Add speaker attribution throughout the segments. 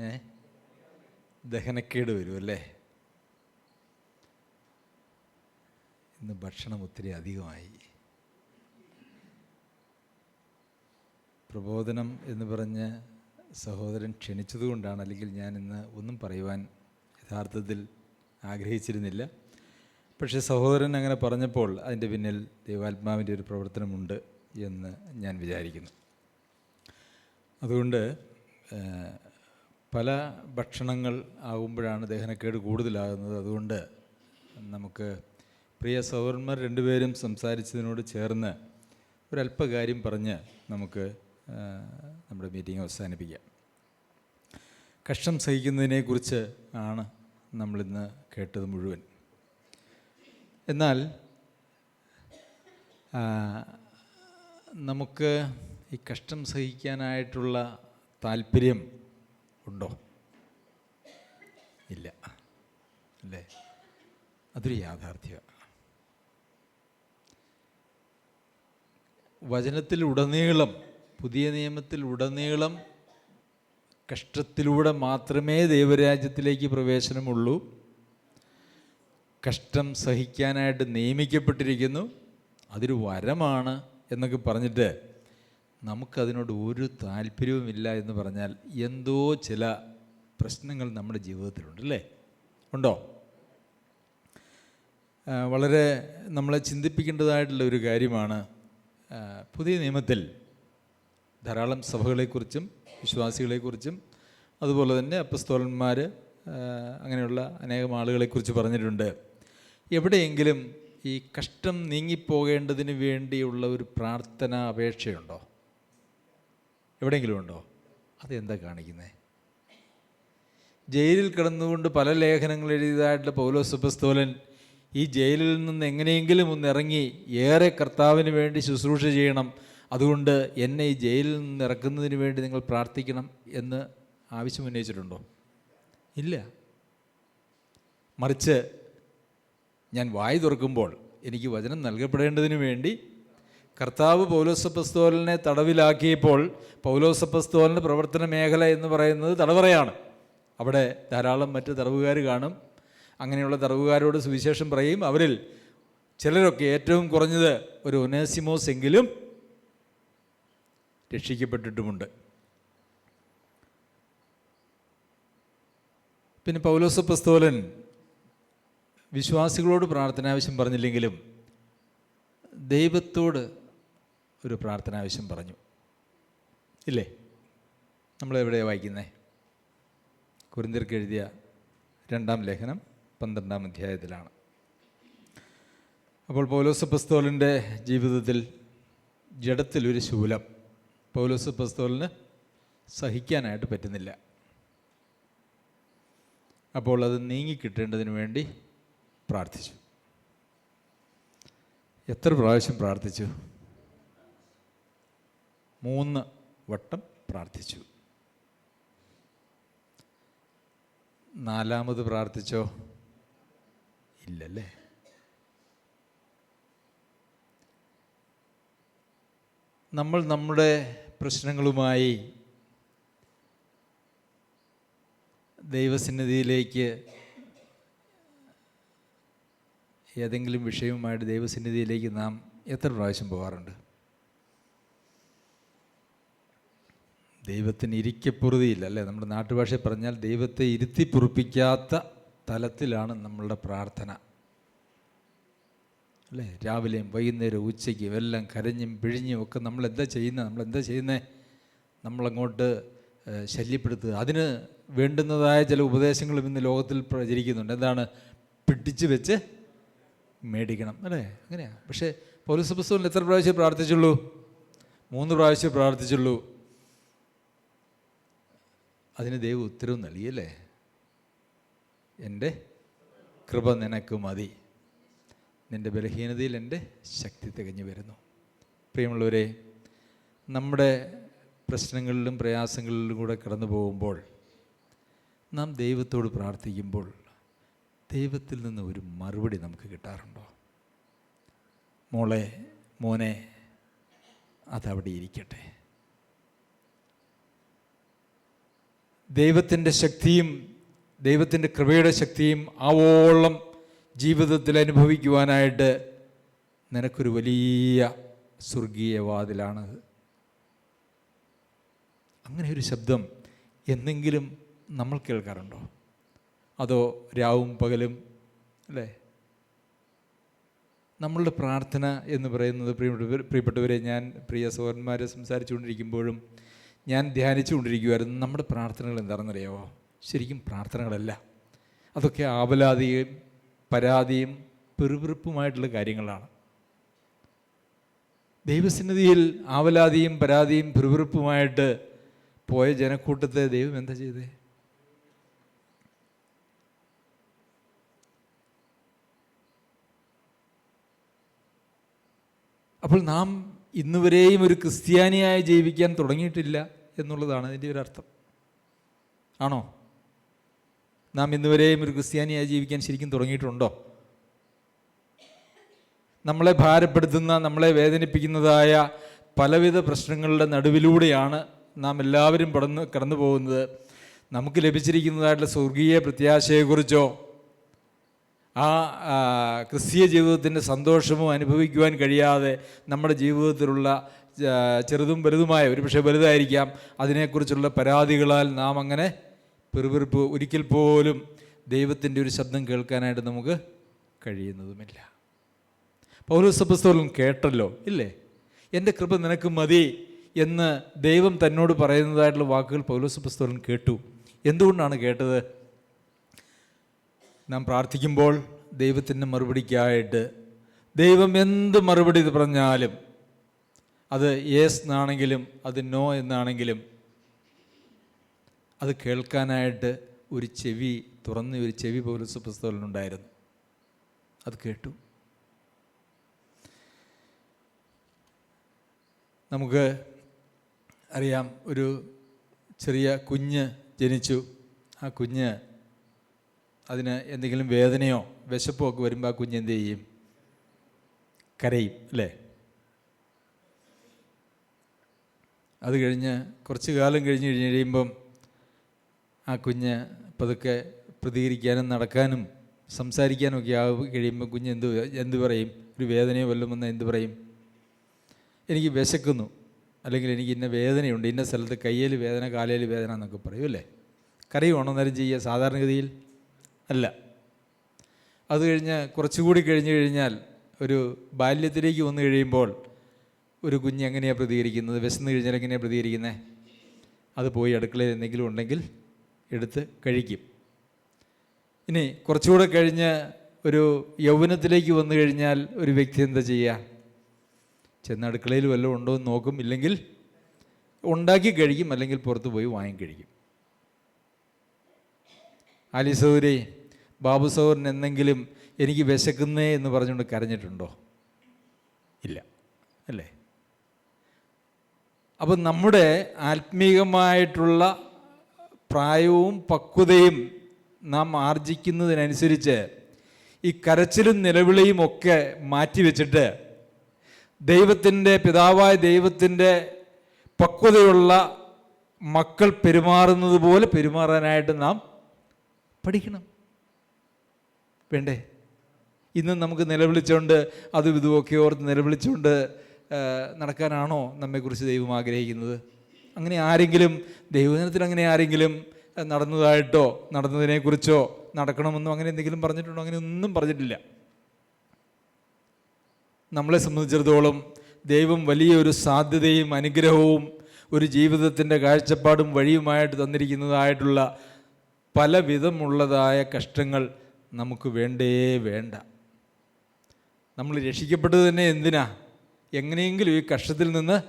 Speaker 1: ഏ? ദഹനക്കേട് വരും അല്ലേ? ഇന്ന് ഭക്ഷണം ഒത്തിരി അധികമായി. പ്രബോധനം എന്ന് പറഞ്ഞ് സഹോദരൻ ക്ഷണിച്ചതുകൊണ്ടാണ് അല്ലെങ്കിൽ ഞാൻ ഇന്ന് ഒന്നും പറയുവാൻ യഥാർത്ഥത്തിൽ ആഗ്രഹിച്ചിരുന്നില്ല. പക്ഷേ സഹോദരൻ അങ്ങനെ പറഞ്ഞപ്പോൾ അതിന്റെ പിന്നിൽ ദൈവാത്മാവിന്റെ ഒരു പ്രവർത്തനമുണ്ട് എന്ന് ഞാൻ വിചാരിക്കുന്നു. അതുകൊണ്ട് പല ഭക്ഷണങ്ങൾ ആകുമ്പോഴാണ് ദഹനക്കേട് കൂടുതലാകുന്നത്. അതുകൊണ്ട് നമുക്ക് പ്രിയ സഹോദരന്മാർ രണ്ടുപേരും സംസാരിച്ചതിനോട് ചേർന്ന് ഒരല്പകാര്യം പറഞ്ഞ് നമുക്ക് നമ്മുടെ മീറ്റിംഗ് അവസാനിപ്പിക്കാം. കഷ്ടം സഹിക്കുന്നതിനെക്കുറിച്ച് ആണ് നമ്മളിന്ന് കേട്ടത് മുഴുവൻ. എന്നാൽ നമുക്ക് ഈ കഷ്ടം സഹിക്കാനായിട്ടുള്ള താല്പര്യം ഉണ്ടോ? ഇല്ല. അല്ലേ? അതൊരു യാഥാർത്ഥ്യമാണ് വചനത്തിൽ ഉടനീളം പുതിയ നിയമത്തിൽ ഉടനീളം കഷ്ടത്തിലൂടെ മാത്രമേ ദൈവരാജ്യത്തിലേക്ക് പ്രവേശനമുള്ളൂ. കഷ്ടം സഹിക്കാനായിട്ട് നിയമിക്കപ്പെട്ടിരിക്കുന്നു. അതൊരു വരമാണ് എന്നൊക്കെ പറഞ്ഞിട്ട് നമുക്കതിനോട് ഒരു താല്പര്യവുമില്ല എന്ന് പറഞ്ഞാൽ എന്തോ ചില പ്രശ്നങ്ങൾ നമ്മുടെ ജീവിതത്തിലുണ്ട് അല്ലേ? ഉണ്ടോ? വളരെ നമ്മളെ ചിന്തിപ്പിക്കേണ്ടതായിട്ടുള്ള ഒരു കാര്യമാണ് പുതിയ നിയമത്തിൽ ധാരാളം സഭകളെക്കുറിച്ചും വിശ്വാസികളെക്കുറിച്ചും അതുപോലെ തന്നെ അപ്പസ്തോലന്മാർ അങ്ങനെയുള്ള അനേകം ആളുകളെക്കുറിച്ച് പറഞ്ഞിട്ടുണ്ട്. എവിടെയെങ്കിലും ഈ കഷ്ടം നീങ്ങിപ്പോകേണ്ടതിന് വേണ്ടിയുള്ള ഒരു പ്രാർത്ഥന അപേക്ഷയുണ്ടോ? എവിടെയെങ്കിലും ഉണ്ടോ? അതെന്താ കാണിക്കുന്നത് ജയിലിൽ കിടന്നുകൊണ്ട് പല ലേഖനങ്ങൾ എഴുതിയതായിട്ടുള്ള പൗലോസ് അപ്പസ്തോലൻ ഈ ജയിലിൽ നിന്ന് എങ്ങനെയെങ്കിലും ഒന്ന് ഇറങ്ങി ഏറെ കർത്താവിന് വേണ്ടി ശുശ്രൂഷ ചെയ്യണം. അതുകൊണ്ട് എന്നെ ഈ ജയിലിൽ നിന്ന് ഇറക്കുന്നതിന് വേണ്ടി നിങ്ങൾ പ്രാർത്ഥിക്കണം എന്ന് ആവശ്യം ഉന്നയിച്ചിട്ടുണ്ടോ? ഇല്ല. മറിച്ച് ഞാൻ വായി തുറക്കുമ്പോൾ എനിക്ക് വചനം നൽകപ്പെടേണ്ടതിന് വേണ്ടി കർത്താവ് പൗലോസപ്പസ്തോലിനെ തടവിലാക്കിയപ്പോൾ പൗലോസപ്പസ്തോലിന്റെ പ്രവർത്തന മേഖല എന്ന് പറയുന്നത് തടവറയാണ്. അവിടെ ധാരാളം മറ്റ് തടവുകാർ കാണും. അങ്ങനെയുള്ള തടവുകാരോട് സുവിശേഷം പറയും അവരിൽ ചിലരൊക്കെ ഏറ്റവും കുറഞ്ഞത് ഒരു ഒനേസിമോസ് എങ്കിലും രക്ഷിക്കപ്പെട്ടിട്ടുമുണ്ട്. പിന്നെ പൗലോസപ്പസ്തോലൻ വിശ്വാസികളോട് പ്രാർത്ഥനാവശ്യം പറഞ്ഞില്ലെങ്കിലും ദൈവത്തോട് ഒരു പ്രാർത്ഥന ആവശ്യം പറഞ്ഞു. ഇല്ലേ? നമ്മളെവിടെയാണ് വായിക്കുന്നത് കുരിന്തിർക്ക് എഴുതിയ രണ്ടാം ലേഖനം പന്ത്രണ്ടാം അധ്യായത്തിലാണ്. അപ്പോൾ പൗലോസ് പസ്തോലിന്റെ ജീവിതത്തിൽ ജഡത്തിലൊരു ശൂലം. പൗലോസ് പസ്തോലിന് സഹിക്കാനായിട്ട് പറ്റുന്നില്ല. അപ്പോൾ അത് നീങ്ങിക്കിട്ടേണ്ടതിന് വേണ്ടി പ്രാർത്ഥിച്ചു. എത്ര പ്രാവശ്യം പ്രാർത്ഥിച്ചു? മൂന്ന് വട്ടം പ്രാർത്ഥിച്ചു. നാലാമത് പ്രാർത്ഥിച്ചോ? ഇല്ലല്ലേ? നമ്മൾ നമ്മുടെ പ്രശ്നങ്ങളുമായി ദൈവസന്നിധിയിലേക്ക് ഏതെങ്കിലും വിഷയവുമായിട്ട് ദൈവസന്നിധിയിലേക്ക് നാം എത്ര പ്രാവശ്യം പോകാറുണ്ട്? ദൈവത്തിന് ഇരിക്കപ്പുറതിയില്ല അല്ലേ? നമ്മുടെ നാട്ടുഭാഷയിൽ പറഞ്ഞാൽ ദൈവത്തെ ഇരുത്തി പൊറുപ്പിക്കാത്ത തലത്തിലാണ് നമ്മളുടെ പ്രാർത്ഥന. അല്ലേ? രാവിലെയും വൈകുന്നേരവും ഉച്ചയ്ക്കും എല്ലാം കരഞ്ഞും പിഴിഞ്ഞും ഒക്കെ നമ്മൾ എന്താ ചെയ്യുന്നത്? നമ്മൾ എന്താ ചെയ്യുന്നത് നമ്മളങ്ങോട്ട് ശല്യപ്പെടുത്തുക. അതിന് വേണ്ടുന്നതായ ചില ഉപദേശങ്ങളും ഇന്ന് ലോകത്തിൽ പ്രചരിക്കുന്നുണ്ട്. എന്താണ്? പിടിച്ചു വെച്ച് മേടിക്കണം അല്ലേ? അങ്ങനെയാണ് പക്ഷേ പോലീസ് പുസ്തകത്തിൽ എത്ര പ്രാവശ്യം പ്രാർത്ഥിച്ചുള്ളൂ? മൂന്ന് പ്രാവശ്യം പ്രാർത്ഥിച്ചുള്ളൂ. അതിന് ദൈവം ഉത്തരവ് നൽകിയല്ലേ എന്റെ കൃപ നിനക്ക് മതി. നിന്റെ ബലഹീനതയിൽ എന്റെ ശക്തി തികഞ്ഞു വരുന്നു. പ്രിയമുള്ളവരെ നമ്മുടെ പ്രശ്നങ്ങളിലും പ്രയാസങ്ങളിലും കൂടെ കടന്നു പോകുമ്പോൾ നാം ദൈവത്തോട് പ്രാർത്ഥിക്കുമ്പോൾ ദൈവത്തിൽ നിന്ന് ഒരു മറുപടി നമുക്ക് കിട്ടാറുണ്ടോ? മോളെ മോനെ അതവിടെ ഇരിക്കട്ടെ. ദൈവത്തിന്റെ ശക്തിയും ദൈവത്തിന്റെ കൃപയുടെ ശക്തിയും ആവോളം ജീവിതത്തിൽ അനുഭവിക്കുവാനായിട്ട് നിനക്കൊരു വലിയ സ്വർഗീയ വാതിലാണത് അങ്ങനെ ഒരു ശബ്ദം എന്നെങ്കിലും നമ്മൾ കേൾക്കാറുണ്ടോ? അതോ രാവും പകലും അല്ലേ? നമ്മളുടെ പ്രാർത്ഥന എന്ന് പറയുന്നത് പ്രിയപ്പെട്ടവരെ ഞാൻ പ്രിയ സഹോദരന്മാരെ സംസാരിച്ചുകൊണ്ടിരിക്കുമ്പോഴും ഞാൻ ധ്യാനിച്ചുകൊണ്ടിരിക്കുമായിരുന്നു നമ്മുടെ പ്രാർത്ഥനകൾ എന്താണെന്നറിയാമോ ശരിക്കും പ്രാർത്ഥനകളല്ല. അതൊക്കെ ആവലാതിയും പരാതിയും പെറുപിറുപ്പുമായിട്ടുള്ള കാര്യങ്ങളാണ്. ദൈവസന്നിധിയിൽ ആവലാതിയും പരാതിയും പെറുപിറുപ്പുമായിട്ട് പോയ ജനക്കൂട്ടത്തെ ദൈവം എന്താ ചെയ്തേ? അപ്പോൾ നാം ഇന്നുവരെയും ഒരു ക്രിസ്ത്യാനിയായി ജീവിക്കാൻ തുടങ്ങിയിട്ടില്ല എന്നുള്ളതാണ് അതിന്റെ ഒരു അർത്ഥം. ആണോ? നാം ഇന്നുവരെയും ഒരു ക്രിസ്ത്യാനിയായി ജീവിക്കാൻ ശരിക്കും തുടങ്ങിയിട്ടുണ്ടോ? നമ്മളെ ഭാരപ്പെടുത്തുന്ന നമ്മളെ വേദനിപ്പിക്കുന്നതായ പലവിധ പ്രശ്നങ്ങളുടെ നടുവിലൂടെയാണ് നാം എല്ലാവരും പടന്ന് കടന്നു പോകുന്നത് നമുക്ക് ലഭിച്ചിരിക്കുന്നതായിട്ടുള്ള സ്വർഗീയ പ്രത്യാശയെക്കുറിച്ചോ ആ ക്രിസ്തീയ ജീവിതത്തിന്റെ സന്തോഷമോ അനുഭവിക്കുവാൻ കഴിയാതെ നമ്മുടെ ജീവിതത്തിലുള്ള ചെറുതും വലുതുമായ ഒരു പക്ഷേ വലുതായിരിക്കാം. അതിനെക്കുറിച്ചുള്ള പരാതികളാൽ നാം അങ്ങനെ പെറുപെറുപ്പ് ഒരിക്കൽ പോലും ദൈവത്തിന്റെ ഒരു ശബ്ദം കേൾക്കാനായിട്ട് നമുക്ക് കഴിയുന്നതുമില്ല. പൗരസപസ്തോലൻ കേട്ടല്ലോ ഇല്ലേ? എന്റെ കൃപ നിനക്ക് മതി എന്ന് ദൈവം തന്നോട് പറയുന്നതായിട്ടുള്ള വാക്കുകൾ പൗലോസപസ്തോലൻ കേട്ടു. എന്തുകൊണ്ടാണ് കേട്ടത്? നാം പ്രാർത്ഥിക്കുമ്പോൾ ദൈവത്തിന്റെ മറുപടിക്കായിട്ട് ദൈവം എന്ത് മറുപടി പറഞ്ഞാലും അത് യേസ് എന്നാണെങ്കിലും അത് നോ എന്നാണെങ്കിലും അത് കേൾക്കാനായിട്ട് ഒരു ചെവി തുറന്ന ഒരു ചെവി പോലീസ് പുസ്തകത്തിലുണ്ടായിരുന്നു അത് കേട്ടു. നമുക്ക് അറിയാം ഒരു ചെറിയ കുഞ്ഞ് ജനിച്ചു. ആ കുഞ്ഞ് അതിന് എന്തെങ്കിലും വേദനയോ വിശപ്പോ ഒക്കെ വരുമ്പോൾ ആ കുഞ്ഞ് എന്ത് ചെയ്യും? കരയും അല്ലേ? അത് കഴിഞ്ഞ് കുറച്ച് കാലം കഴിഞ്ഞ് കഴിഞ്ഞ് കഴിയുമ്പം ആ കുഞ്ഞ് പതുക്കെ പ്രതികരിക്കാനും നടക്കാനും സംസാരിക്കാനും ഒക്കെ ആവും കഴിയുമ്പോൾ കുഞ്ഞ് എന്ത് എന്ത് പറയും? ഒരു വേദനയോ വല്ലതും വന്നാൽ എന്ത് പറയും? എനിക്ക് വിശക്കുന്നു. അല്ലെങ്കിൽ എനിക്ക് ഇന്ന വേദനയുണ്ട്. ഇന്ന സ്ഥലത്ത് കയ്യിൽ വേദന കാലയിൽ വേദന എന്നൊക്കെ പറയും അല്ലേ? കറിയുവാണോ നേരം ചെയ്യുക സാധാരണഗതിയിൽ? അല്ല. അത് കഴിഞ്ഞ് കുറച്ചുകൂടി കഴിഞ്ഞു കഴിഞ്ഞാൽ ഒരു ബാല്യത്തിലേക്ക് വന്നു കഴിയുമ്പോൾ ഒരു കുഞ്ഞ് എങ്ങനെയാണ് പ്രതികരിക്കുന്നത്? വിശന്ന് കഴിഞ്ഞാൽ എങ്ങനെയാണ് പ്രതികരിക്കുന്നത് അത് പോയി അടുക്കളയിൽ എന്തെങ്കിലും ഉണ്ടെങ്കിൽ എടുത്ത് കഴിക്കും. ഇനി കുറച്ചുകൂടെ കഴിഞ്ഞ് ഒരു യൗവനത്തിലേക്ക് വന്നു കഴിഞ്ഞാൽ ഒരു വ്യക്തി എന്താ ചെയ്യുക? ചെന്ന് അടുക്കളയിൽ വല്ലതും ഉണ്ടോ എന്ന് നോക്കും. ഇല്ലെങ്കിൽ ഉണ്ടാക്കി കഴിക്കും. അല്ലെങ്കിൽ പുറത്ത് പോയി വാങ്ങി കഴിക്കും. ആലി സൗരി ബാബു സൗറിൻ എന്തെങ്കിലും എനിക്ക് വിശക്കുന്നേ എന്ന് പറഞ്ഞുകൊണ്ട് കരഞ്ഞിട്ടുണ്ടോ? ഇല്ല. അല്ലേ? അപ്പം നമ്മുടെ ആത്മീകമായിട്ടുള്ള പ്രായവും പക്വതയും നാം ആർജിക്കുന്നതിനനുസരിച്ച് ഈ കരച്ചിലും നിലവിളിയും ഒക്കെ മാറ്റിവെച്ചിട്ട് ദൈവത്തിന്റെ പിതാവായ ദൈവത്തിന്റെ പക്വതയുള്ള മക്കൾ പെരുമാറുന്നത് പോലെ പെരുമാറാനായിട്ട് നാം പഠിക്കണം. വേണ്ടേ? ഇന്നും നമുക്ക് നിലവിളിച്ചുകൊണ്ട് അതും ഇതുമൊക്കെ ഓർത്ത് നിലവിളിച്ചുകൊണ്ട് നടക്കാനാണോ നമ്മെക്കുറിച്ച് ദൈവം ആഗ്രഹിക്കുന്നത്? അങ്ങനെ ആരെങ്കിലും ദൈവദിനത്തിൽ അങ്ങനെ ആരെങ്കിലും നടന്നതായിട്ടോ നടന്നതിനെക്കുറിച്ചോ നടക്കണമെന്നോ അങ്ങനെ എന്തെങ്കിലും പറഞ്ഞിട്ടുണ്ടോ? അങ്ങനെ ഒന്നും പറഞ്ഞിട്ടില്ല. നമ്മളെ സംബന്ധിച്ചിടത്തോളം ദൈവം വലിയൊരു സാധ്യതയും അനുഗ്രഹവും ഒരു ജീവിതത്തിന്റെ കാഴ്ചപ്പാടും വഴിയുമായിട്ട് തന്നിരിക്കുന്നതായിട്ടുള്ള പല വിധമുള്ളതായ കഷ്ടങ്ങൾ നമുക്ക് വേണ്ടേ വേണ്ട. നമ്മൾ രക്ഷിക്കപ്പെട്ടത് തന്നെ എന്തിനാ? എങ്ങനെയെങ്കിലും ഈ കഷ്ടത്തിൽ നിന്ന്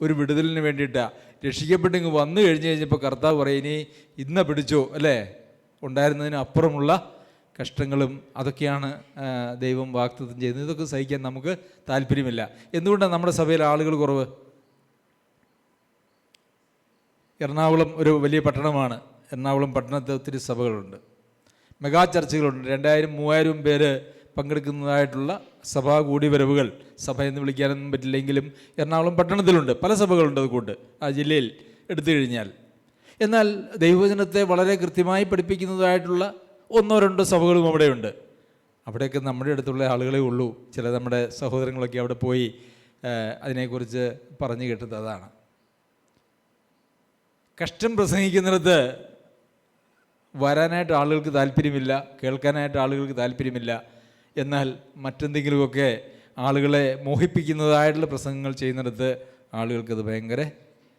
Speaker 1: ഒരു വിടുതലിന് വേണ്ടിയിട്ടാണ് രക്ഷിക്കപ്പെട്ടെങ്കിൽ വന്നു കഴിഞ്ഞ് കഴിഞ്ഞപ്പോൾ കർത്താവ് പറയും ഇനി ഇന്ന പിടിച്ചോ അല്ലേ? ഉണ്ടായിരുന്നതിന് അപ്പുറമുള്ള കഷ്ടങ്ങളും അതൊക്കെയാണ് ദൈവം വാക്തത്വം ചെയ്യുന്നത്. ഇതൊക്കെ സഹിക്കാൻ നമുക്ക് താല്പര്യമില്ല. എന്തുകൊണ്ടാണ് നമ്മുടെ സഭയിൽ ആളുകൾ കുറവ്? എറണാകുളം ഒരു വലിയ പട്ടണമാണ്. എറണാകുളം പട്ടണത്തിൽ ഒത്തിരി സഭകളുണ്ട്. മെഗാ ചർച്ചകളുണ്ട്. രണ്ടായിരം മൂവായിരം പേര് പങ്കെടുക്കുന്നതായിട്ടുള്ള സഭാ കൂടിവരവുകൾ സഭ എന്ന് വിളിക്കാനൊന്നും പറ്റില്ലെങ്കിലും എറണാകുളം പട്ടണത്തിലുണ്ട്. പല സഭകളുണ്ട് അതുകൊണ്ട് ആ ജില്ലയിൽ എടുത്തു കഴിഞ്ഞാൽ. എന്നാൽ ദൈവജനത്തെ വളരെ കൃത്യമായി പഠിപ്പിക്കുന്നതായിട്ടുള്ള ഒന്നോ രണ്ടോ സഭകളും അവിടെയുണ്ട്. അവിടെയൊക്കെ നമ്മുടെ അടുത്തുള്ള ആളുകളെ ഉള്ളൂ. ചില നമ്മുടെ സഹോദരങ്ങളൊക്കെ അവിടെ പോയി അതിനെക്കുറിച്ച് പറഞ്ഞു കേട്ടത് അതാണ്. കഷ്ടം പ്രസംഗിക്കുന്നിടത്ത് വരാനായിട്ട് ആളുകൾക്ക് താല്പര്യമില്ല കേൾക്കാനായിട്ട് ആളുകൾക്ക് താല്പര്യമില്ല. എന്നാൽ മറ്റെന്തെങ്കിലുമൊക്കെ ആളുകളെ മോഹിപ്പിക്കുന്നതായിട്ടുള്ള പ്രസംഗങ്ങൾ ചെയ്യുന്നിടത്ത് ആളുകൾക്കത് ഭയങ്കര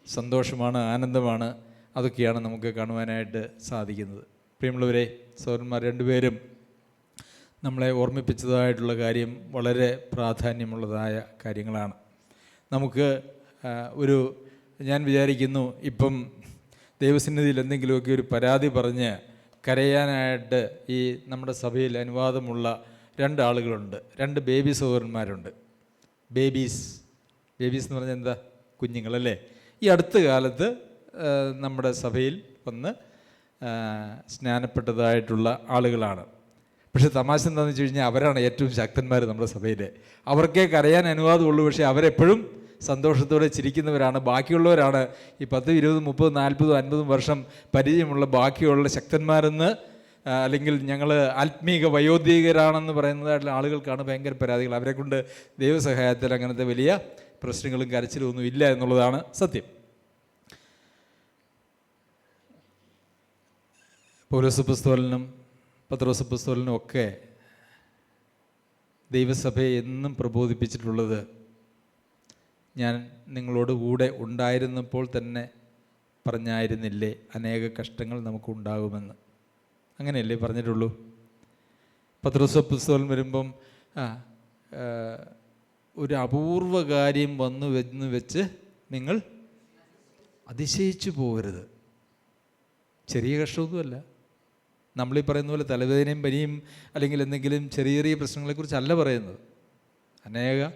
Speaker 1: സന്തോഷമാണ് ആനന്ദമാണ്. അതൊക്കെയാണ് നമുക്ക് കാണുവാനായിട്ട് സാധിക്കുന്നത്. പ്രിയമുള്ളവരെ സൗരന്മാർ രണ്ടുപേരും നമ്മളെ ഓർമ്മിപ്പിച്ചതായിട്ടുള്ള കാര്യം വളരെ പ്രാധാന്യമുള്ളതായ കാര്യങ്ങളാണ്. നമുക്ക് ഒരു ഞാൻ വിചാരിക്കുന്നു ഇപ്പം ദൈവസന്നിധിയിൽ എന്തെങ്കിലുമൊക്കെ ഒരു പരാതി പറഞ്ഞ് കരയാനായിട്ട് ഈ നമ്മുടെ സഭയിൽ അനുവാദമുള്ള രണ്ട് ആളുകളുണ്ട് രണ്ട് ബേബി സഹോദരന്മാരുണ്ട്. ബേബീസ്. ബേബീസ് എന്ന് പറഞ്ഞാൽ എന്താ? കുഞ്ഞുങ്ങളല്ലേ? ഈ അടുത്ത കാലത്ത് നമ്മുടെ സഭയിൽ വന്ന് സ്നാനപ്പെട്ടതായിട്ടുള്ള ആളുകളാണ്. പക്ഷേ തമാശ എന്താണെന്ന് വെച്ച് കഴിഞ്ഞാൽ അവരാണ് ഏറ്റവും ശക്തന്മാർ നമ്മുടെ സഭയിൽ അവർക്കേ കരയാൻ അനുവാദമുള്ളൂ. പക്ഷേ അവരെപ്പോഴും സന്തോഷത്തോടെ ചിരിക്കുന്നവരാണ് ബാക്കിയുള്ളവരാണ് ഈ പത്ത് ഇരുപത് മുപ്പത് നാൽപ്പതും അൻപതും വർഷം പരിചയമുള്ള ബാക്കിയുള്ള ശക്തന്മാരെന്ന് അല്ലെങ്കിൽ ഞങ്ങൾ ആത്മീക വയോധികരാണെന്ന് പറയുന്നതായിട്ടുള്ള ആളുകൾക്കാണ് ഭയങ്കര പരാതികൾ. അവരെ കൊണ്ട് ദൈവസഹായത്തിൽ അങ്ങനത്തെ വലിയ പ്രശ്നങ്ങളും കരച്ചിലും ഒന്നും ഇല്ല എന്നുള്ളതാണ് സത്യം. പൗലോസ് പുസ്തകലിനും പത്രോസ് പുസ്തകലിനും ഒക്കെ ദൈവസഭയെ എന്നും പ്രബോധിപ്പിച്ചിട്ടുള്ളത് ഞാൻ നിങ്ങളോട് കൂടെ ഉണ്ടായിരുന്നപ്പോൾ തന്നെ പറഞ്ഞായിരുന്നില്ലേ അനേക കഷ്ടങ്ങൾ നമുക്കുണ്ടാകുമെന്ന്? അങ്ങനെയല്ലേ പറഞ്ഞിട്ടുള്ളൂ? പത്രോസ് പുസ്തകം വരുമ്പം ഒരു അപൂർവ കാര്യം വന്നു എന്ന് വെച്ച് നിങ്ങൾ അതിശയിച്ചു പോകരുത്. ചെറിയ കഷ്ടമൊന്നുമല്ല. നമ്മളീ പറയുന്ന പോലെ തലവേദനയും പനിയും അല്ലെങ്കിൽ എന്തെങ്കിലും ചെറിയ ചെറിയ പ്രശ്നങ്ങളെക്കുറിച്ചല്ല പറയുന്നത്. അനേക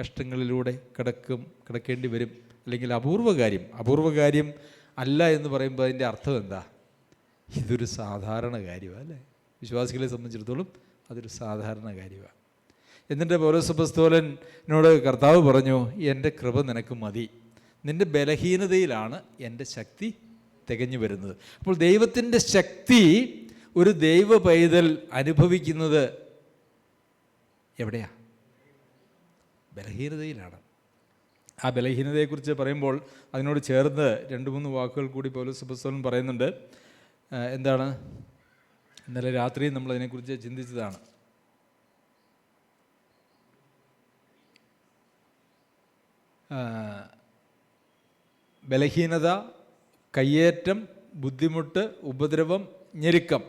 Speaker 1: കഷ്ടങ്ങളിലൂടെ കിടക്കും കിടക്കേണ്ടി വരും. അല്ലെങ്കിൽ അപൂർവ കാര്യം. അപൂർവ കാര്യം അല്ല എന്ന് പറയുമ്പോൾ അതിന്റെ അർത്ഥം എന്താ? ഇതൊരു സാധാരണ കാര്യമാണ് അല്ലേ? വിശ്വാസികളെ സംബന്ധിച്ചിടത്തോളം അതൊരു സാധാരണ കാര്യമാണ്. എന്നിട്ട് പൗരസപസ്തോലനോട് കർത്താവ് പറഞ്ഞു എന്റെ കൃപ നിനക്ക് മതി. നിന്റെ ബലഹീനതയിലാണ് എന്റെ ശക്തി തികഞ്ഞു വരുന്നത്. അപ്പോൾ ദൈവത്തിന്റെ ശക്തി ഒരു ദൈവ പൈതൽ അനുഭവിക്കുന്നത് എവിടെയാ? ബലഹീനതയിലാണ്. ആ ബലഹീനതയെക്കുറിച്ച് പറയുമ്പോൾ അതിനോട് ചേർന്ന് രണ്ട് മൂന്ന് വാക്കുകൾ കൂടി പൗലോസ് പുസ്തകം പറയുന്നുണ്ട്. എന്താണ്? ഇന്നലെ രാത്രി നമ്മൾ അതിനെക്കുറിച്ച് ചിന്തിച്ചതാണ്. ബലഹീനത കയ്യേറ്റം ബുദ്ധിമുട്ട് ഉപദ്രവം ഞെരുക്കം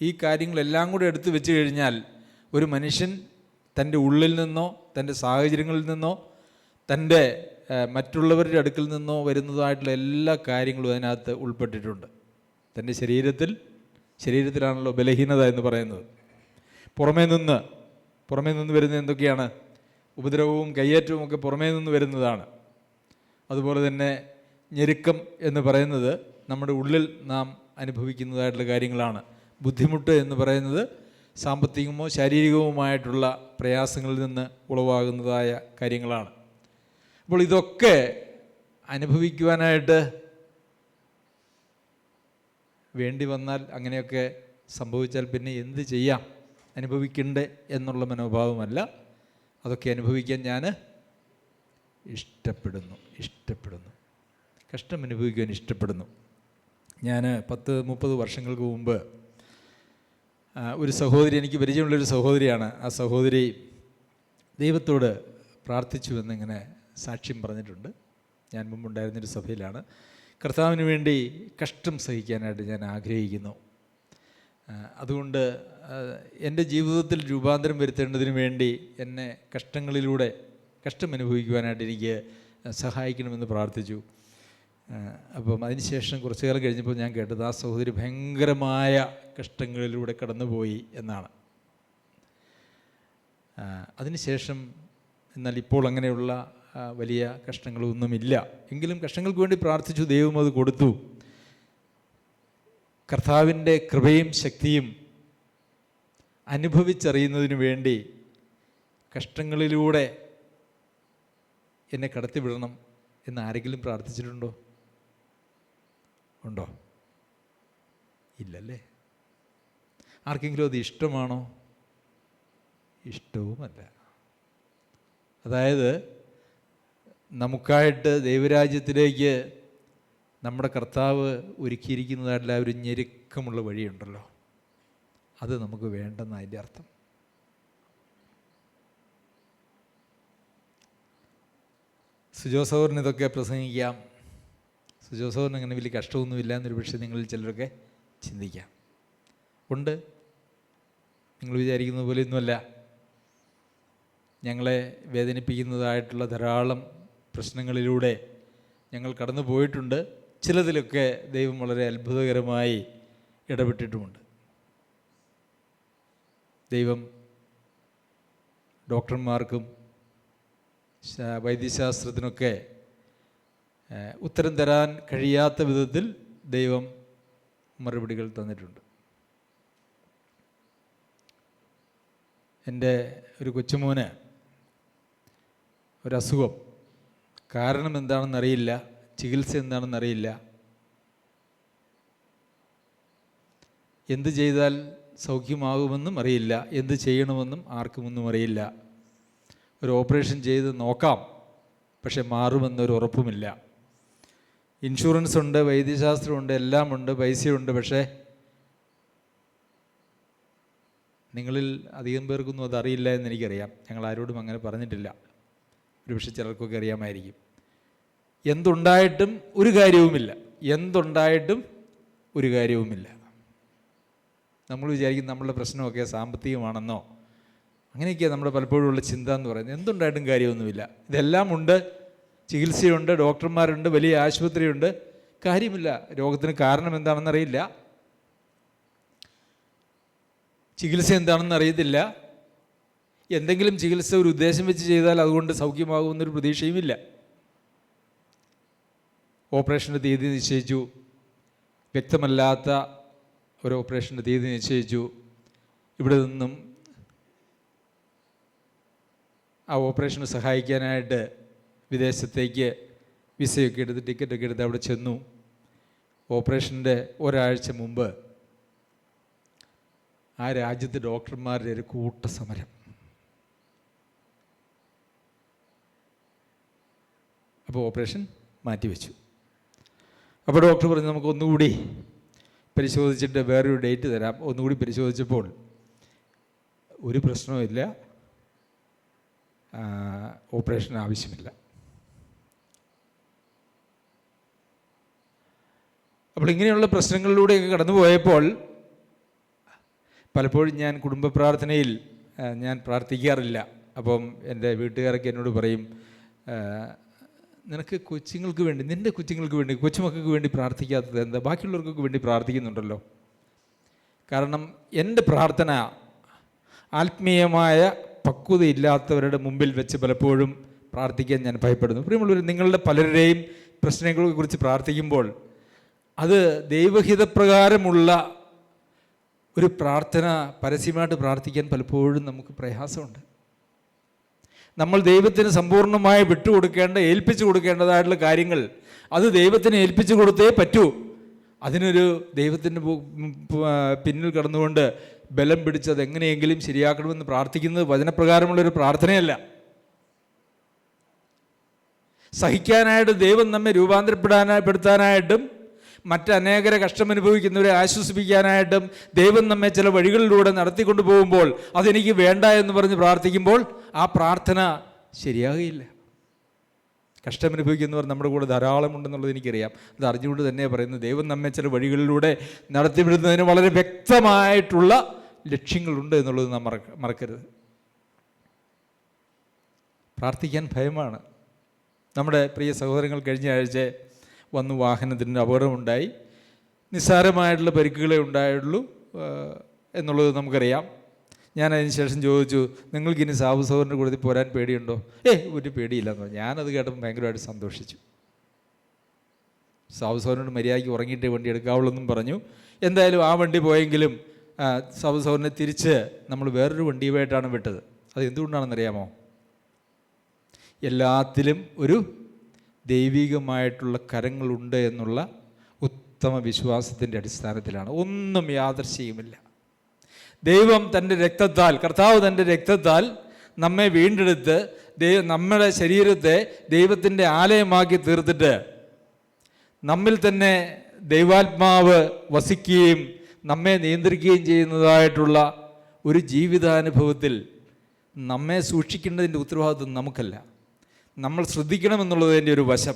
Speaker 1: ഈ കാര്യങ്ങളെല്ലാം കൂടെ എടുത്തു വെച്ച് കഴിഞ്ഞാൽ ഒരു മനുഷ്യൻ തന്റെ ഉള്ളിൽ നിന്നോ തന്റെ സാഹചര്യങ്ങളിൽ നിന്നോ തന്റെ മറ്റുള്ളവരുടെ അടുക്കിൽ നിന്നോ വരുന്നതായിട്ടുള്ള എല്ലാ കാര്യങ്ങളും അതിനകത്ത് ഉൾപ്പെട്ടിട്ടുണ്ട്. തന്റെ ശരീരത്തിൽ ശരീരത്തിലാണല്ലോ ബലഹീനത എന്ന് പറയുന്നത്. പുറമേ നിന്ന് പുറമേ നിന്ന് വരുന്ന എന്തൊക്കെയാണ്? ഉപദ്രവവും കയ്യേറ്റവും ഒക്കെ പുറമേ നിന്ന് വരുന്നതാണ്. അതുപോലെ തന്നെ ഞെരുക്കം എന്ന് പറയുന്നത് നമ്മുടെ ഉള്ളിൽ നാം അനുഭവിക്കുന്നതായിട്ടുള്ള കാര്യങ്ങളാണ്. ബുദ്ധിമുട്ട് എന്ന് പറയുന്നത് സാമ്പത്തികമോ ശാരീരികവുമായിട്ടുള്ള പ്രയാസങ്ങളിൽ നിന്ന് ഉളവാകുന്നതായ കാര്യങ്ങളാണ്. അപ്പോൾ ഇതൊക്കെ അനുഭവിക്കുവാനായിട്ട് വേണ്ടി വന്നാൽ അങ്ങനെയൊക്കെ സംഭവിച്ചാൽ പിന്നെ എന്ത് ചെയ്യാം? അനുഭവിക്കണ്ടേ എന്നുള്ള മനോഭാവമല്ല. അതൊക്കെ അനുഭവിക്കാൻ ഞാൻ ഇഷ്ടപ്പെടുന്നു ഇഷ്ടപ്പെടുന്നു. കഷ്ടം അനുഭവിക്കാൻ ഇഷ്ടപ്പെടുന്നു. ഞാൻ പത്ത് മുപ്പത് വർഷങ്ങൾക്ക് മുമ്പ് ഒരു സഹോദരി എനിക്ക് പരിചയമുള്ളൊരു സഹോദരിയാണ്. ആ സഹോദരി ദൈവത്തോട് പ്രാർത്ഥിച്ചു എന്നിങ്ങനെ സാക്ഷ്യം പറഞ്ഞിട്ടുണ്ട്. ഞാൻ മുമ്പുണ്ടായിരുന്നൊരു സഭയിലാണ്. കർത്താവിന് വേണ്ടി കഷ്ടം സഹിക്കാനായിട്ട് ഞാൻ ആഗ്രഹിക്കുന്നു. അതുകൊണ്ട് എന്റെ ജീവിതത്തിൽ രൂപാന്തരം വരുത്തേണ്ടതിന് വേണ്ടി എന്നെ കഷ്ടങ്ങളിലൂടെ കഷ്ടം അനുഭവിക്കുവാനായിട്ട് എനിക്ക് സഹായിക്കണമെന്ന് പ്രാർത്ഥിച്ചു. അപ്പം അതിനുശേഷം കുറച്ചു കാലം കഴിഞ്ഞപ്പോൾ ഞാൻ കേട്ടത് ആ സഹോദരി ഭയങ്കരമായ കഷ്ടങ്ങളിലൂടെ കടന്നുപോയി എന്നാണ്. അതിനുശേഷം എന്നാൽ ഇപ്പോൾ അങ്ങനെയുള്ള വലിയ കഷ്ടങ്ങളൊന്നുമില്ല. എങ്കിലും കഷ്ടങ്ങൾക്ക് വേണ്ടി പ്രാർത്ഥിച്ചു ദൈവം അത് കൊടുത്തു. കർത്താവിന്റെ കൃപയും ശക്തിയും അനുഭവിച്ചറിയുന്നതിന് വേണ്ടി കഷ്ടങ്ങളിലൂടെ എന്നെ കടത്തിവിടണം എന്ന് ആരെങ്കിലും പ്രാർത്ഥിച്ചിട്ടുണ്ടോ? ഉണ്ടോ? ഇല്ലല്ലേ? ആർക്കെങ്കിലും അത് ഇഷ്ടമാണോ? ഇഷ്ടവുമല്ല. അതായത് നമുക്കായിട്ട് ദൈവരാജ്യത്തിലേക്ക് നമ്മുടെ കർത്താവ് ഒരുക്കിയിരിക്കുന്നതായിട്ടുള്ള ഒരു ഞെരുക്കമുള്ള വഴിയുണ്ടല്ലോ. അത് നമുക്ക് വേണ്ടെന്ന് അതിന്റെ അർത്ഥം. സുജോസവറിന് ഇതൊക്കെ പ്രസംഗിക്കാം. സുജോസവറിന് അങ്ങനെ വലിയ കഷ്ടമൊന്നുമില്ല എന്നൊരു പക്ഷേ നിങ്ങളിൽ ചിലരൊക്കെ ചിന്തിക്കാം. ഉണ്ട്. നിങ്ങൾ വിചാരിക്കുന്നത് പോലെയൊന്നുമല്ല. ഞങ്ങളെ വേദനിപ്പിക്കുന്നതായിട്ടുള്ള ധാരാളം പ്രശ്നങ്ങളിലൂടെ ഞങ്ങൾ കടന്നു പോയിട്ടുണ്ട്. ചിലതിലൊക്കെ ദൈവം വളരെ അത്ഭുതകരമായി ഇടപെട്ടിട്ടുമുണ്ട്. ദൈവം ഡോക്ടർമാർക്കും വൈദ്യശാസ്ത്രത്തിനൊക്കെ ഉത്തരം തരാൻ കഴിയാത്ത വിധത്തിൽ ദൈവം മറുപടികൾ തന്നിട്ടുണ്ട്. എന്റെ ഒരു കൊച്ചുമോന് ഒരസുഖം. കാരണം എന്താണെന്നറിയില്ല ചികിത്സ എന്താണെന്നറിയില്ല എന്ത് ചെയ്താൽ സൗഖ്യമാകുമെന്നും അറിയില്ല. എന്ത് ചെയ്യണമെന്നും ആർക്കുമൊന്നും അറിയില്ല. ഒരു ഓപ്പറേഷൻ ചെയ്ത് നോക്കാം. പക്ഷെ മാറുമെന്നൊരു ഉറപ്പുമില്ല. ഇൻഷുറൻസ് ഉണ്ട് വൈദ്യശാസ്ത്രമുണ്ട് എല്ലാം ഉണ്ട് പൈസയുണ്ട് പക്ഷേ നിങ്ങളിൽ അധികം പേർക്കൊന്നും അതറിയില്ല എന്ന് എനിക്കറിയാം. ഞങ്ങൾ ആരോടും അങ്ങനെ പറഞ്ഞിട്ടില്ല. ഒരുപക്ഷെ ചിലർക്കൊക്കെ അറിയാമായിരിക്കും. എന്തുണ്ടായിട്ടും ഒരു കാര്യവുമില്ല. എന്തുണ്ടായിട്ടും ഒരു കാര്യവുമില്ല. നമ്മൾ വിചാരിക്കും നമ്മളുടെ പ്രശ്നമൊക്കെ സാമ്പത്തികമാണെന്നോ അങ്ങനെയൊക്കെയാണ് നമ്മുടെ പലപ്പോഴും ഉള്ള ചിന്ത എന്ന് പറയുന്നത്. എന്തുണ്ടായിട്ടും കാര്യമൊന്നുമില്ല. ഇതെല്ലാം ഉണ്ട്. ചികിത്സയുണ്ട് ഡോക്ടർമാരുണ്ട് വലിയ ആശുപത്രിയുണ്ട്. കാര്യമില്ല. രോഗത്തിന് കാരണം എന്താണെന്നറിയില്ല. ചികിത്സ എന്താണെന്ന് അറിയത്തില്ല. എന്തെങ്കിലും ചികിത്സ ഒരു ഉദ്ദേശം വെച്ച് ചെയ്താൽ അതുകൊണ്ട് സൗഖ്യമാകുമെന്നൊരു പ്രതീക്ഷയുമില്ല. ഓപ്പറേഷന്റെ തീയതി നിശ്ചയിച്ചു. വ്യക്തമല്ലാത്ത ഒരു ഓപ്പറേഷന്റെ തീയതി നിശ്ചയിച്ചു. ഇവിടെ നിന്നും ആ ഓപ്പറേഷന് സഹായിക്കാനായിട്ട് വിദേശത്തേക്ക് വിസയൊക്കെ എടുത്ത് ടിക്കറ്റൊക്കെ എടുത്ത് അവിടെ ചെന്നു. ഓപ്പറേഷന്റെ ഒരാഴ്ച മുമ്പ് ആ രാജ്യത്തെ ഡോക്ടർമാരുടെ ഒരു കൂട്ട സമരം അപ്പോൾ ഓപ്പറേഷൻ മാറ്റിവെച്ചു. അപ്പോൾ ഡോക്ടർ പറഞ്ഞു നമുക്ക് ഒന്നുകൂടി പരിശോധിച്ചിട്ട് വേറൊരു ഡേറ്റ് തരാം. ഒന്നുകൂടി പരിശോധിച്ചപ്പോൾ ഒരു പ്രശ്നവുമില്ല. ഓപ്പറേഷൻ ആവശ്യമില്ല. അപ്പോൾ ഇങ്ങനെയുള്ള പ്രശ്നങ്ങളിലൂടെയൊക്കെ കടന്നു പോയപ്പോൾ പലപ്പോഴും ഞാൻ കുടുംബ പ്രാർത്ഥനയിൽ ഞാൻ പ്രാർത്ഥിക്കാറില്ല. അപ്പം എന്റെ വീട്ടുകാരൊക്കെ എന്നോട് പറയും നിനക്ക് കൊച്ചുങ്ങൾക്ക് വേണ്ടി നിന്റെ കൊച്ചുങ്ങൾക്ക് വേണ്ടി കൊച്ചുമക്കൾക്ക് വേണ്ടി പ്രാർത്ഥിക്കാത്തത് എന്താ? ബാക്കിയുള്ളവർക്കൊക്കെ വേണ്ടി പ്രാർത്ഥിക്കുന്നുണ്ടല്ലോ. കാരണം എന്റെ പ്രാർത്ഥന ആത്മീയമായ പക്വതയില്ലാത്തവരുടെ മുമ്പിൽ വെച്ച് പലപ്പോഴും പ്രാർത്ഥിക്കാൻ ഞാൻ ഭയപ്പെടുന്നു. പ്രിയമുള്ളവർ നിങ്ങളുടെ പലരുടെയും പ്രശ്നങ്ങളെ കുറിച്ച് പ്രാർത്ഥിക്കുമ്പോൾ അത് ദൈവഹിതപ്രകാരമുള്ള ഒരു പ്രാർത്ഥന പരസ്യമായിട്ട് പ്രാർത്ഥിക്കാൻ പലപ്പോഴും നമുക്ക് പ്രയാസമുണ്ട്. നമ്മൾ ദൈവത്തിന് സമ്പൂർണമായി വിട്ടുകൊടുക്കേണ്ട ഏൽപ്പിച്ചു കൊടുക്കേണ്ടതായിട്ടുള്ള കാര്യങ്ങൾ അത് ദൈവത്തിന് ഏൽപ്പിച്ചു കൊടുത്തേ പറ്റൂ. അതിനൊരു ദൈവത്തിന്റെ പിന്നിൽ കടന്നുകൊണ്ട് ബലം പിടിച്ചത് എങ്ങനെയെങ്കിലും ശരിയാക്കണമെന്ന് പ്രാർത്ഥിക്കുന്നത് വചനപ്രകാരമുള്ളൊരു പ്രാർത്ഥനയല്ല. സഹിക്കാനായിട്ട് ദൈവം നമ്മെ രൂപാന്തരപ്പെടാനായി മറ്റനേകരെ കഷ്ടമനുഭവിക്കുന്നവരെ ആശ്വസിപ്പിക്കാനായിട്ടും ദൈവം നമ്മെ ചില വഴികളിലൂടെ നടത്തിക്കൊണ്ടു പോകുമ്പോൾ അതെനിക്ക് വേണ്ട എന്ന് പറഞ്ഞ് പ്രാർത്ഥിക്കുമ്പോൾ ആ പ്രാർത്ഥന ശരിയാകുകയില്ല കഷ്ടമനുഭവിക്കുന്നവർ നമ്മുടെ കൂടെ ധാരാളം ഉണ്ടെന്നുള്ളത് എനിക്കറിയാം. അത് അറിഞ്ഞുകൊണ്ട് തന്നെ പറയുന്നത് ദൈവം നമ്മെ ചില വഴികളിലൂടെ നടത്തിവിടുന്നതിന് വളരെ വ്യക്തമായിട്ടുള്ള ലക്ഷ്യങ്ങളുണ്ട് എന്നുള്ളത് നാം മറക്ക മറക്കരുത്. പ്രാർത്ഥിക്കാൻ ഭയമാണ്. നമ്മുടെ പ്രിയ സഹോദരങ്ങൾ കഴിഞ്ഞ ആഴ്ച വന്നു വാഹനത്തിന് അപകടമുണ്ടായി നിസ്സാരമായിട്ടുള്ള പരിക്കുകളെ ഉണ്ടായുള്ളൂ എന്നുള്ളത് നമുക്കറിയാം. ഞാൻ അതിന് ശേഷം ചോദിച്ചു നിങ്ങൾക്ക് ഇനി സാബു സഹോദരന്റെ കൂടെ പോരാൻ പേടിയുണ്ടോ? ഏ ഒരു പേടിയില്ല എന്ന് പറഞ്ഞു. ഞാനത് കേട്ടപ്പോൾ ഭയങ്കരമായിട്ട് സന്തോഷിച്ചു. സാബു സഹോദരനോട് മര്യാദയ്ക്ക് ഉറങ്ങിയിട്ട് വണ്ടി എടുക്കാവുള്ളൂ എന്നും പറഞ്ഞു. എന്തായാലും ആ വണ്ടി പോയെങ്കിലും സാബു സഹോദരനെ തിരിച്ച് നമ്മൾ വേറൊരു വണ്ടിയുമായിട്ടാണ് വിട്ടത്. അത് എന്തുകൊണ്ടാണെന്നറിയാമോ എല്ലാത്തിലും ഒരു ദൈവികമായിട്ടുള്ള കരങ്ങളുണ്ട് എന്നുള്ള ഉത്തമ വിശ്വാസത്തിന്റെ അടിസ്ഥാനത്തിലാണ്. ഒന്നും യാദർശിയുമില്ല ദൈവം തന്റെ രക്തത്താൽ കർത്താവ് തന്റെ രക്തത്താൽ നമ്മെ വീണ്ടെടുത്ത് ദൈവ നമ്മുടെ ശരീരത്തെ ദൈവത്തിന്റെ ആലയമാക്കി തീർത്തിട്ട് നമ്മിൽ തന്നെ ദൈവാത്മാവ് വസിക്കുകയും നമ്മെ നിയന്ത്രിക്കുകയും ചെയ്യുന്നതായിട്ടുള്ള ഒരു ജീവിതാനുഭവത്തിൽ നമ്മെ സൂക്ഷിക്കേണ്ടതിന്റെ ഉത്തരവാദിത്വം നമുക്കല്ല. നമ്മൾ ശ്രദ്ധിക്കണമെന്നുള്ളതിന്റെ ഒരു വശം.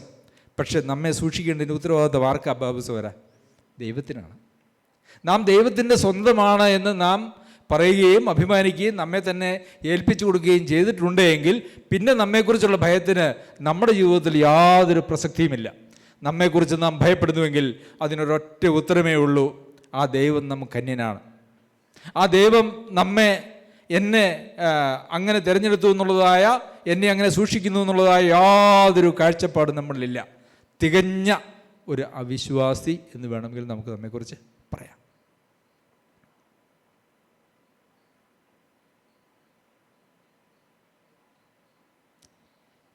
Speaker 1: പക്ഷെ നമ്മെ സൂക്ഷിക്കേണ്ടതിന്റെ ഉത്തരവാദിത്വം ആർക്ക് അബാബസ് വരാ? ദൈവത്തിനാണ്. നാം ദൈവത്തിന്റെ സ്വന്തമാണ് എന്ന് നാം പറയുകയും അഭിമാനിക്കുകയും നമ്മെ തന്നെ ഏൽപ്പിച്ചു കൊടുക്കുകയും ചെയ്തിട്ടുണ്ടെങ്കിൽ പിന്നെ നമ്മെക്കുറിച്ചുള്ള ഭയത്തിന് നമ്മുടെ ജീവിതത്തിൽ യാതൊരു പ്രസക്തിയുമില്ല. നമ്മെക്കുറിച്ച് നാം ഭയപ്പെടുന്നുവെങ്കിൽ അതിനൊരൊറ്റ ഉത്തരമേ ഉള്ളൂ. ആ ദൈവം നമുക്ക് കന്യനാണ് ആ ദൈവം നമ്മെ എന്നെ അങ്ങനെ തിരഞ്ഞെടുത്തു എന്നുള്ളതായ എന്നെ അങ്ങനെ സൂക്ഷിക്കുന്നു എന്നുള്ളതായ യാതൊരു കാഴ്ചപ്പാടും നമ്മളിലില്ല. തികഞ്ഞ ഒരു അവിശ്വാസി എന്ന് വേണമെങ്കിൽ നമുക്ക് നമ്മെക്കുറിച്ച് പറയാം.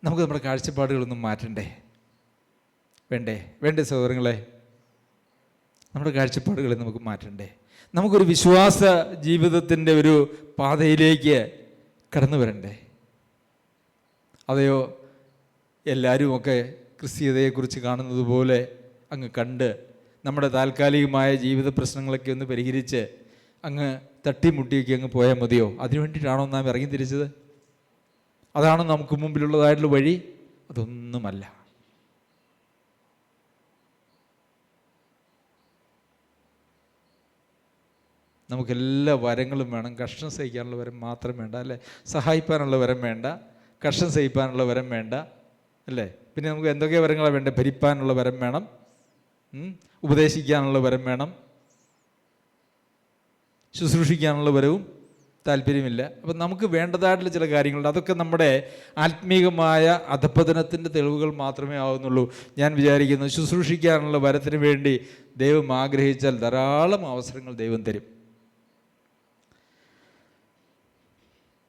Speaker 1: നമുക്ക് നമ്മുടെ കാഴ്ചപ്പാടുകളൊന്നും മാറ്റണ്ടേ? വേണ്ടേ? വേണ്ടേ സഹോദരങ്ങളെ? നമ്മുടെ കാഴ്ചപ്പാടുകളെ നമുക്ക് മാറ്റണ്ടേ? നമുക്കൊരു വിശ്വാസ ജീവിതത്തിന്റെ ഒരു പാതയിലേക്ക് കടന്നു വരണ്ടേ? അതെയോ? എല്ലാവരുമൊക്കെ ക്രിസ്തീയതയെക്കുറിച്ച് കാണുന്നത് പോലെ അങ്ങ് കണ്ട് നമ്മുടെ താൽക്കാലികമായ ജീവിത പ്രശ്നങ്ങളൊക്കെ ഒന്ന് പരിഹരിച്ച് അങ്ങ് തട്ടിമുട്ടിയൊക്കെ അങ്ങ് പോയാൽ മതിയോ? അതിനു വേണ്ടിയിട്ടാണോ നാം ഇറങ്ങി തിരിച്ചത് അതാണ് നമുക്ക് മുമ്പിലുള്ളതായിട്ടുള്ള വഴി? അതൊന്നുമല്ല. നമുക്കെല്ലാ വരങ്ങളും വേണം. കഷ്ടം സഹിക്കാനുള്ള വരം മാത്രം വേണ്ട അല്ലെ? സഹായിപ്പാനുള്ള വരം വേണ്ട. കഷ്ടം സഹിപ്പാനുള്ള വരം വേണ്ട അല്ലേ? പിന്നെ നമുക്ക് എന്തൊക്കെ വരങ്ങളാണ് വേണ്ടത് ഭരിപ്പാനുള്ള വരം വേണം ഉപദേശിക്കാനുള്ള വരം വേണം ശുശ്രൂഷിക്കാനുള്ള വരവും താല്പര്യമില്ല. അപ്പം നമുക്ക് വേണ്ടതായിട്ടുള്ള ചില കാര്യങ്ങളുണ്ട്. അതൊക്കെ നമ്മുടെ ആത്മീകമായ അധപ്പതനത്തിന്റെ തെളിവുകൾ മാത്രമേ ആവുന്നുള്ളൂ. ഞാൻ വിചാരിക്കുന്നു ശുശ്രൂഷിക്കാനുള്ള വരത്തിന് വേണ്ടി ദൈവം ആഗ്രഹിച്ചാൽ ധാരാളം അവസരങ്ങൾ ദൈവം തരും.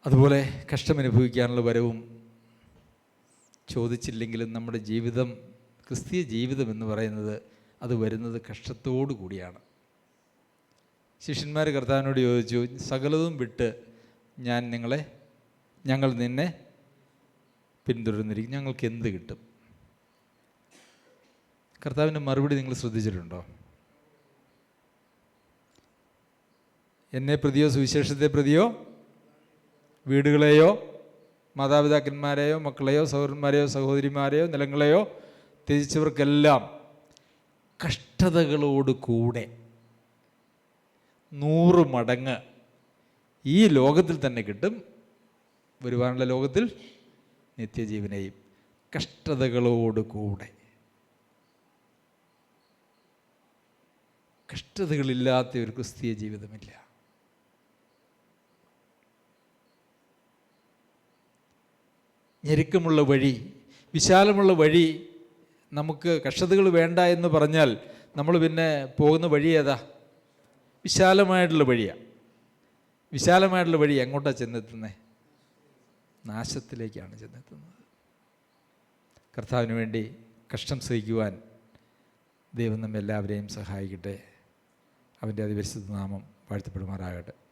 Speaker 1: അതുപോലെ കഷ്ടമനുഭവിക്കാനുള്ള വരവും ചോദിച്ചില്ലെങ്കിലും നമ്മുടെ ജീവിതം ക്രിസ്തീയ ജീവിതം എന്ന് പറയുന്നത് അത് വരുന്നത് കഷ്ടത്തോടു കൂടിയാണ്. ശിഷ്യന്മാർ കർത്താവിനോട് ചോദിച്ചു സകലതും വിട്ട് ഞാൻ നിങ്ങളെ ഞങ്ങൾ നിന്നെ പിന്തുടർന്നിരിക്കും ഞങ്ങൾക്ക് എന്ത് കിട്ടും? കർത്താവിന്റെ മറുപടി നിങ്ങൾ ശ്രദ്ധിച്ചിട്ടുണ്ടോ? എന്നെ പ്രതിയോ സുവിശേഷത്തെ പ്രതിയോ വീടുകളെയോ മാതാപിതാക്കന്മാരെയോ മക്കളെയോ സഹോദരന്മാരെയോ സഹോദരിമാരെയോ നിലങ്ങളെയോ ത്യജിച്ചവർക്കെല്ലാം കഷ്ടതകളോട് കൂടെ നൂറ് മടങ്ങ് ഈ ലോകത്തിൽ തന്നെ കിട്ടും വരുവാനുള്ള ലോകത്തിൽ നിത്യജീവനെയും കഷ്ടതകളോട് കൂടെ. കഷ്ടതകളില്ലാത്ത ഒരു ക്രിസ്തീയ ജീവിതമില്ല. ഞെരുക്കമുള്ള വഴി വിശാലമുള്ള വഴി നമുക്ക് കഷ്ടതകൾ വേണ്ട എന്ന് പറഞ്ഞാൽ നമ്മൾ പിന്നെ പോകുന്ന വഴി ഏതാ? വിശാലമായിട്ടുള്ള വഴിയാണ് വിശാലമായിട്ടുള്ള വഴി എങ്ങോട്ടാണ് ചെന്നെത്തുന്നത് നാശത്തിലേക്കാണ് ചെന്നെത്തുന്നത്. കർത്താവിന് വേണ്ടി കഷ്ടം സഹിക്കുവാൻ ദൈവം നമ്മെല്ലാവരെയും സഹായിക്കട്ടെ. അവന്റെ അതിപരിശുദ്ധ നാമം വാഴ്ത്തപ്പെടുമാറാകട്ടെ.